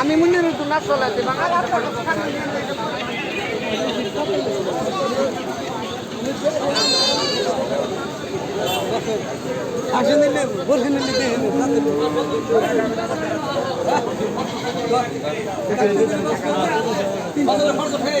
আমি মনে তো না। চলাতে বাঙালি আসে নিলে বসে নিলে হ্যাঁ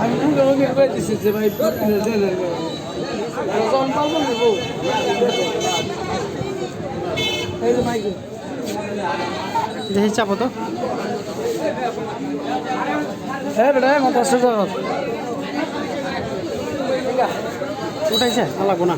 আমি পুরো রঙের করে দিচ্ছি যে ভাই যখন পারব নেব এই যে মাইক দেখি চাপো তো। হ্যাঁ বেটা আমার দশ হাজার উঠাইছে? ভালো লাগবো না।